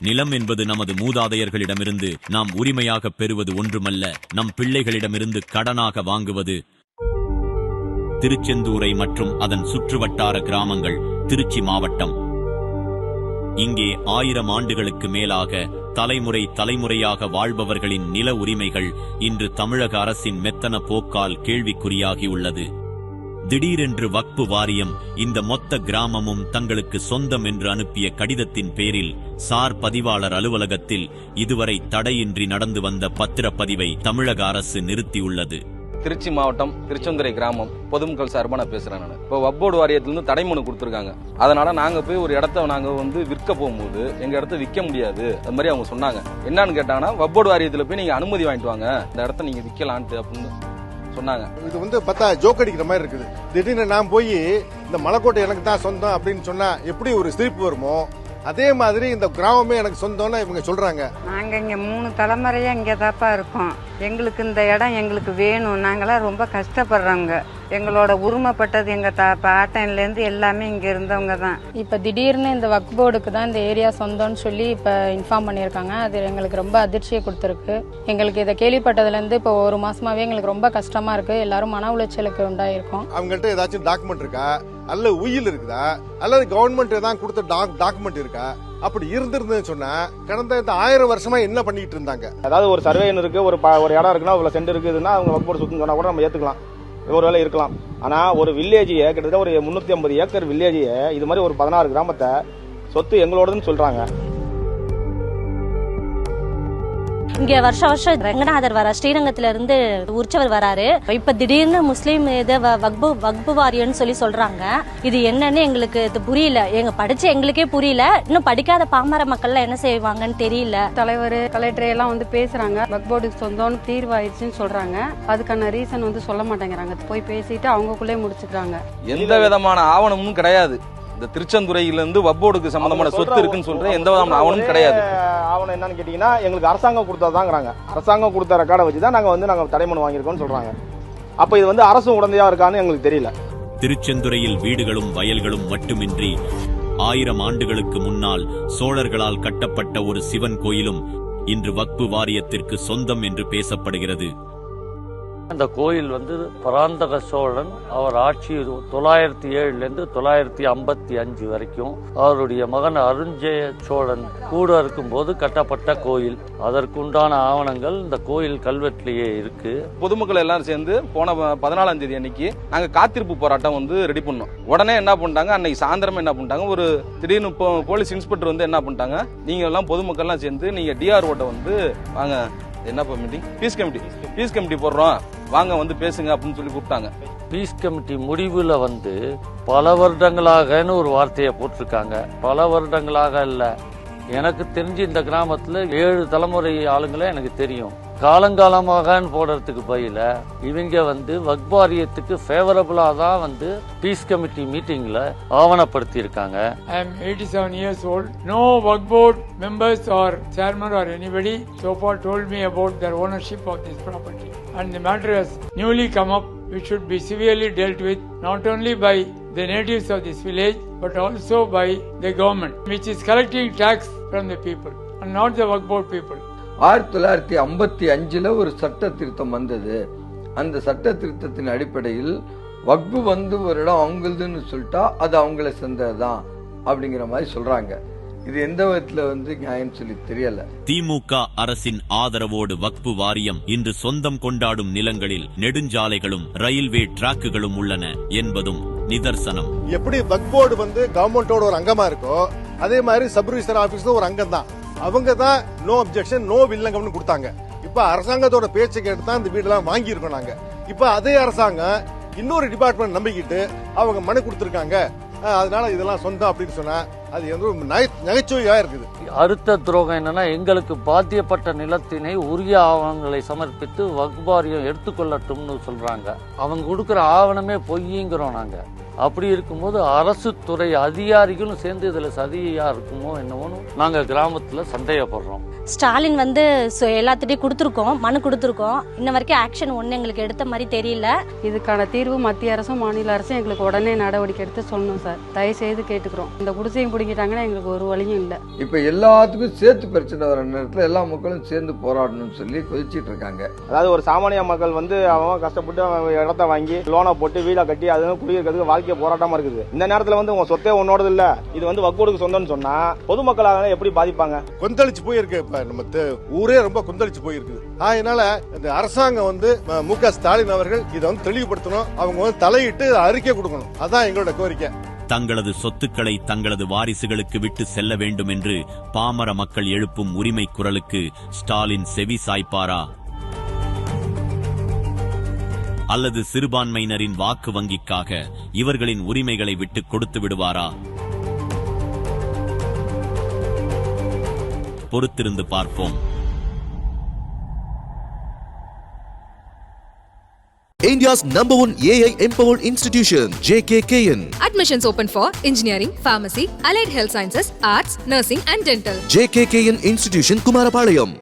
நிலம் என்பது நமது மூதாதையர்களிடமிருந்து நாம் உரிமையாக பெறுவது ஒன்றுமல்ல நம் பிள்ளைகளிடமிருந்து கடனாக வாங்குவது. திருச்செந்தூரை மற்றும் அதன் சுற்றுவட்டார கிராமங்கள் திருச்சி மாவட்டம். இங்கே ஆயிரம் ஆண்டுகளுக்கு மேலாக தலைமுறை தலைமுறையாக வாழ்பவர்களின் நில உரிமைகள் இன்று தமிழக அரசின் மெத்தன போக்கால் கேள்விக்குறியாகியுள்ளது திடீரென்று வக்பு வாரியம் இந்த மொத்த கிராமமும் தங்களுக்கு சொந்தம் என்று அனுப்பிய கடிதத்தின் பேரில் சார் பதிவாளர் அலுவலகத்தில் இதுவரை தடையின்றி நடந்து வந்த பத்திரப்பதிவை தமிழக அரசு நிறுத்தியுள்ளது. திருச்சி மாவட்டம் திருச்செந்துறை கிராமம் பொதுமக்கள் சார்பாக நான் பேசுகிறேன் நான். இப்போ வப்போர்டு வாரியத்திலிருந்து தடை மனு கொடுத்துருக்காங்க. அதனால நாங்கள் போய் ஒரு இடத்த நாங்கள் வந்து விற்க போகும்போது எங்கள் இடத்த விற்க முடியாது. அது மாதிரி அவங்க சொன்னாங்க. என்னன்னு கேட்டாங்கன்னா வப்போர்டு வாரியத்தில் போய் நீங்கள் அனுமதி வாங்கிட்டு வாங்க. இந்த இடத்த நீங்கள் விற்கலான்ட்டு அப்படின்னு. சொன்னாங்க. இது வந்து பார்த்தா ஜோக் அடிக்கிற மாதிரி இருக்குது. திடீர்னு நான் போய் இந்த மலைக்கோட்டை எனக்கு தான் சொந்தம் அப்படின்னு சொன்னா எப்படி ஒரு சிரிப்பு வருமோ அதே மாதிரி இந்த கிராமமே எனக்கு சொந்தம்னு இவங்க சொல்றாங்க. நாங்கள் இங்கே மூணு தலைமுறையா இங்கே தாப்பா இருக்கோம். எங்களுக்கு இந்த இடம் எங்களுக்கு வேணும். நாங்களாம் ரொம்ப கஷ்டப்படுறவங்க எங்களோட உரிமைப்பட்டது எங்கள் தா பாட்டன்லேருந்து எல்லாமே இங்கே இருந்தவங்க தான். இப்போ திடீர்னு இந்த வக் போர்டுக்கு தான் இந்த ஏரியா சொந்தம்னு சொல்லி இப்போ இன்ஃபார்ம் பண்ணியிருக்காங்க. அது எங்களுக்கு ரொம்ப அதிர்ச்சியை கொடுத்துருக்கு. எங்களுக்கு இதை கேள்விப்பட்டதுலேருந்து இப்போ ஒரு மாசமாவே எங்களுக்கு ரொம்ப கஷ்டமா இருக்கு. எல்லாரும் மன உளைச்சலுக்கு உண்டாயிருக்கோம். அவங்கள்ட்ட ஏதாச்சும் டாக்குமெண்ட் இருக்கா? அல்ல உயில் இருக்குதா? அல்லது கவர்மெண்ட் ஏதாவது கொடுத்த டாக்குமெண்ட் இருக்கா? அப்படி இருந்திருந்ததுன்னு சொன்னா கடந்த இந்த ஆயிரம் வருஷமா என்ன பண்ணிட்டு இருந்தாங்க? அதாவது ஒரு சர்வேன் இருக்கு ஒரு ப- ஒரு இடம் இருக்குன்னா இவ்வளவு சென்ட் இருக்குதுன்னா அவங்க ஒர்க் போர்டு சுத்தம் சொன்னா கூட நம்ம ஏத்துக்கலாம். ஒரு வேலை இருக்கலாம். ஆனா ஒரு வில்லேஜையே கிட்டத்தட்ட ஒரு முன்னூத்தி ஐம்பது ஏக்கர் வில்லேஜையே இது மாதிரி ஒரு பதினாறு கிராமத்தை சொத்து எங்களோடதுன்னு சொல்றாங்க. இங்க வருஷ வருஷம் ரங்கநாதர் வர ஸ்ரீரங்கத்துல இருந்து உற்சவர் வராரு. இப்ப திடீர்னு முஸ்லீம் இது வ- வக்பு வக்பு வாரியம்னு சொல்லி சொல்றாங்க. இது என்னன்னு எங்களுக்கு இது புரியல. எங்க படிச்ச எங்களுக்கே புரியல. இன்னும் படிக்காத பாமர மக்கள்லாம் என்ன செய்வாங்கன்னு தெரியல. தலைவர் கலெக்டர் எல்லாம் வந்து பேசுறாங்க. வக் போர்டுக்கு சொந்தம்னு தீர்வாயிருச்சுன்னு சொல்றாங்க. அதுக்கான ரீசன் வந்து சொல்ல மாட்டேங்கிறாங்க. போய் பேசிட்டு அவங்கக்குள்ளே முடிச்சுக்கிறாங்க. எந்த விதமான ஆவணமும் கிடையாது. இந்த திருச்செந்துறையில இருந்து வப்போர்டுக்கு சம்பந்தமான அவங்க சொத்து இருக்குன்னு சொல்ற ஒரு- எந்த விதமான ஆவணமும் கிடையாது. ஆவணம் என்னன்னு கேட்டீங்கன்னா எங்களுக்கு அரசாங்கம் கொடுத்ததாங்கிறாங்க அரசாங்கம் கொடுத்த ரெக்கார்டை வச்சு தான் நாங்க வந்து நாங்க தடைமனு வாங்கியிருக்கோம்னு சொல்றாங்க. அப்ப இது வந்து அரசு உடந்தையா இருக்கான்னு எங்களுக்கு தெரியல. திருச்செந்துறையில் வீடுகளும் வயல்களும் மட்டுமின்றி ஆயிரம் ஆண்டுகளுக்கு முன்னால் சோழர்களால் கட்டப்பட்ட ஒரு சிவன் கோயிலும் இன்று வக்பு வாரியத்திற்கு சொந்தம் என்று பேசப்படுகிறது. அந்த கோயில் வந்து பராந்தக சோழன் அவர் ஆட்சி தொள்ளாயிரத்தி ஏழுலேருந்து தொள்ளாயிரத்தி ஐம்பத்தி அஞ்சு வரைக்கும். அவருடைய மகன் அருஞ்சய சோழன் கூட இருக்கும்போது கட்டப்பட்ட கோயில். அதற்குண்டான ஆவணங்கள் இந்த கோயில் கல்வெட்டிலேயே இருக்கு. பொதுமக்கள் எல்லாரும் சேர்ந்து போன பதினாலாம் தேதி அன்னைக்கு நாங்கள் காத்திருப்பு போராட்டம் வந்து ரெடி பண்ணோம். உடனே என்ன பண்ணிட்டாங்க? அன்னைக்கு சாயந்தரமே என்ன பண்ணிட்டாங்க? ஒரு திடீர்னு இப்போ போலீஸ் இன்ஸ்பெக்டர் வந்து என்ன பண்ணிட்டாங்க? நீங்கள் எல்லாம் பொதுமக்கள்லாம் சேர்ந்து நீங்கள் டிஆர்ஓட்ட வந்து வாங்க. என்னப்பா meeting peace committee peace committee போடுறோம். வாங்க வந்து பேசுங்க அப்படின்னு சொல்லி கூப்பிட்டாங்க. பீஸ் கமிட்டி முடிவில் வந்து பல வருடங்களாகன்னு ஒரு வார்த்தையை போட்டிருக்காங்க. பல வருடங்களாக இல்லை. எனக்கு தெரிஞ்சு இந்த கிராமத்தில் ஏழு தலைமுறை ஆளுங்களே எனக்கு தெரியும். காலங்காலமாகன்னு போடுறதுக்கு பதில இவங்க வந்து வக்பாரியத்துக்கு ஃபேவரபுளாக தான் வந்து பீஸ் கமிட்டி மீட்டிங்கில் ஆவணப்படுத்தி இருக்காங்க I am 87 years old. No work board members or chairman or anybody so far told me about their ownership of this property. And the matter has newly come up, which should be severely dealt with not only by the natives of this village but also by the government, which is collecting tax from the people and not the work board people. ஆயிரத்தி தொள்ளாயிரத்தி ஐம்பத்தி அஞ்சில் ஒரு சட்ட திருத்தம் வந்தது அந்த சட்ட திருத்தத்தின் அடிப்படையில் வக்பு வந்து ஒரு இடம் அவங்களுதுன்னு சொல்லிட்டா அது அவங்கள சேர்ந்தது தான் அப்படிங்கிற மாதிரி சொல்கிறாங்க இது எந்த விதத்துல வந்து நியாயம் சொல்லி தெரியல. திமுக அரசின் ஆதரவோடு வக்பு வாரியம் இன்று சொந்தம் கொண்டாடும் நிலங்களில் நெடுஞ்சாலைகளும் ரயில்வே டிராக்குகளும் உள்ளன என்பதும் நிதர்சனம். எப்படி வக் போர்டு வந்து கவர்மெண்டோட ஒரு அங்கமா இருக்கோ அதே மாதிரி சப் ரிஜிஸ்டர் ஆபீஸ் ஒரு அங்கம் தான் அவங்க தான் நோ அப்ஜெக்ஷன் நோ வில்லங்கம்னு கொடுத்தாங்க. இப்ப அரசாங்கத்தோட பேச்சை கேட்டு தான் இந்த வீடெல்லாம் வாங்கியிருக்கோம் நாங்க. இப்ப அதே அரசாங்கம் இன்னொரு டிபார்ட்மெண்ட் நம்பிக்கிட்டு அவங்க மனு கொடுத்திருக்காங்க. அதனால இதெல்லாம் சொந்தம் அப்படின்னு சொன்னா அது வந்து ஒரு நகைச்சுவையா இருக்குது அடுத்த துரோகம் என்னன்னா எங்களுக்கு பாத்தியப்பட்ட நிலத்தினை உரிய ஆவணங்களை சமர்ப்பித்து வக்பாரியம் எடுத்துக்கொள்ளட்டும்னு சொல்றாங்க. அவங்க கொடுக்குற ஆவணமே பொய்யுங்கிறோம் நாங்கள் அப்படி இருக்கும்போது அரசு துறை அதிகாரிகளும் சேர்ந்து இதுல சதியா இருக்குமோ என்னவோன்னு நாங்க கிராமத்துல சந்தேகப்படுறோம். ஸ்டாலின் வந்து எல்லாத்துட்டையும் கொடுத்துருக்கோம் மனு கொடுத்துருக்கோம். இன்ன வரைக்கும் ஆக்ஷன் ஒன்று எங்களுக்கு எடுத்த மாதிரி தெரியல. இதுக்கான தீர்வு மத்திய அரசும் மாநில அரசும் எங்களுக்கு உடனே நடவடிக்கை எடுத்து சொல்லணும் சார். தயவு செய்து கேட்டுக்கிறோம். இந்த குடிசையும் பிடிக்கிட்டாங்கன்னா எங்களுக்கு ஒரு வழியும் இல்லை. இப்ப எல்லாத்துக்கும் சேர்த்து பிரச்சனை வர நேரத்துல எல்லா மக்களும் சேர்ந்து போராடணும்னு சொல்லி கொதிச்சிட்டு இருக்காங்க. அதாவது ஒரு சாமானிய மக்கள் வந்து அவன் கஷ்டப்பட்டு அவன் இடத்த வாங்கி லோனை போட்டு வீடை கட்டி அது குடியிருக்கிறதுக்கு வாழ்க்கை போராட்டமா இருக்குது. இந்த நேரத்துல வந்து உங்க சொத்தே உன்னோடது இல்ல. இது வந்து வக்கோடுக்கு சொந்தம்னு சொன்னா பொதுமக்களாக எப்படி பாதிப்பாங்க? கொந்தளிச்சு போயிருக்கு. இப்ப நம்ம ஊரே ரொம்ப கொந்தளிச்சு போயிருக்குது. அதனால இந்த அரசாங்கம் வந்து மு க. ஸ்டாலின் அவர்கள் இதை வந்து தெளிவுபடுத்தணும். அவங்க வந்து தலையிட்டு அறிக்கை கொடுக்கணும். அதான் எங்களோட கோரிக்கை. தங்களது சொத்துக்களை தங்களது வாரிசுகளுக்கு விட்டு செல்ல வேண்டும் என்று பாமர மக்கள் எழுப்பும் உரிமை குரலுக்கு ஸ்டாலின் செவி சாய்ப்பாரா? அல்லது சிறுபான்மையினரின் வாக்கு வங்கிக்காக இவர்களின் உரிமைகளை விட்டு கொடுத்து விடுவாரா பொறுத்திருந்து பார்ப்போம் India's number one AI empowered institution, JKKN. Admissions open for engineering, pharmacy, allied health sciences, arts, nursing, and dental. JKKN Institution, Kumarapalayam.